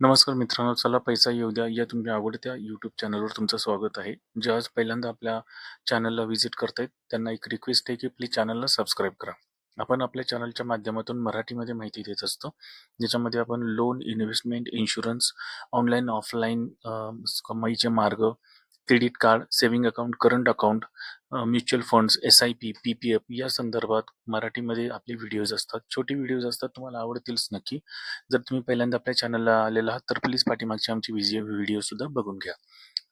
नमस्कार मित्रांनो, चला पैसा येऊ द्या या तुमच्या आवडत्या यूट्यूब चॅनलवर तुमचं स्वागत आहे. जे आज पहिल्यांदा आपल्या चॅनलला व्हिजिट करतायत त्यांना एक रिक्वेस्ट आहे की प्लीज चॅनलला सबस्क्राईब करा. आपण आपल्या चॅनलच्या माध्यमातून मराठीमध्ये माहिती देत असतो. ज्याच्यामध्ये आपण loan, investment, insurance, online, offline कमाईचे मार्ग, credit card, saving account, current account, mutual funds, SIP, PPF या संदर्भात मराठीमध्ये आपले व्हिडिओज असतात. छोटे व्हिडिओज असतात, तुम्हाला आवडतीलच नक्की. जर तुम्ही पहिल्यांदा आपल्या चॅनलला आलेला आहात, तर प्लीज पाठीमागची आमची व्हिजी व्हिडिओसुद्धा बघून घ्या.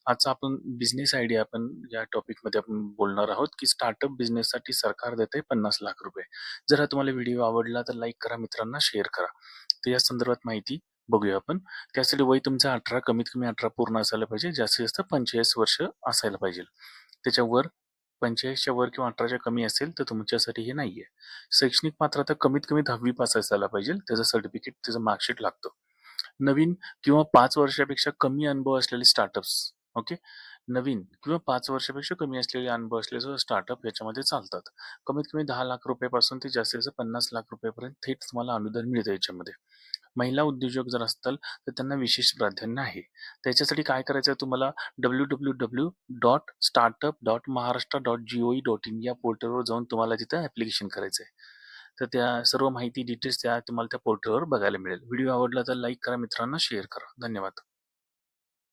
आजचा आपण बिझनेस आयडिया आपण या टॉपिकमध्ये आपण बोलणार आहोत, की स्टार्टअप बिझनेससाठी सरकार देते पन्नास लाख रुपये जर हा तुम्हाला व्हिडिओ आवडला तर लाईक करा, मित्रांना शेअर करा. तर या संदर्भात माहिती बघूया आपण. त्यासाठी वय तुमचं 18 कमीत कमी 18 पूर्ण असायला पाहिजे. जास्तीत जास्त 45 वर्ष असायला पाहिजे. त्याच्यावर 45च्या वर किंवा 18च्या कमी असेल तर तुमच्यासाठी हे नाही आहे शैक्षणिक पात्रता कमीत कमी 10वी पास असायला पाहिजे. त्याचं सर्टिफिकेट, त्याचं मार्कशीट लागतं. नवीन किंवा 5 वर्षापेक्षा कमी अनुभव असलेले स्टार्टअप्स ओके. नवीन किंवा 5 वर्षापेक्षा कमी असलेले अनुभव असलेले स्टार्टअप याच्यामध्ये चालतात. कमीत कमी ₹10,00,000 पासून ते जास्तीत जास्त ₹50,00,000 पर्यंत थेट तुम्हाला अनुदान मिळतं याच्यामध्ये. महिला उद्योजक जर असतील तर त्यांना विशेष प्राधान्य आहे. त्याच्यासाठी काय करायचं आहे तुम्हाला W W W dot startup dot Maharashtra dot gov dot या पोर्टलवर जाऊन तुम्हाला तिथं ॲप्लिकेशन करायचं आहे. तर त्या सर्व माहिती डिटेल्स त्या तुम्हाला त्या पोर्टलवर बघायला मिळेल. व्हिडिओ आवडला तर लाईक करा, मित्रांना शेअर करा. धन्यवाद.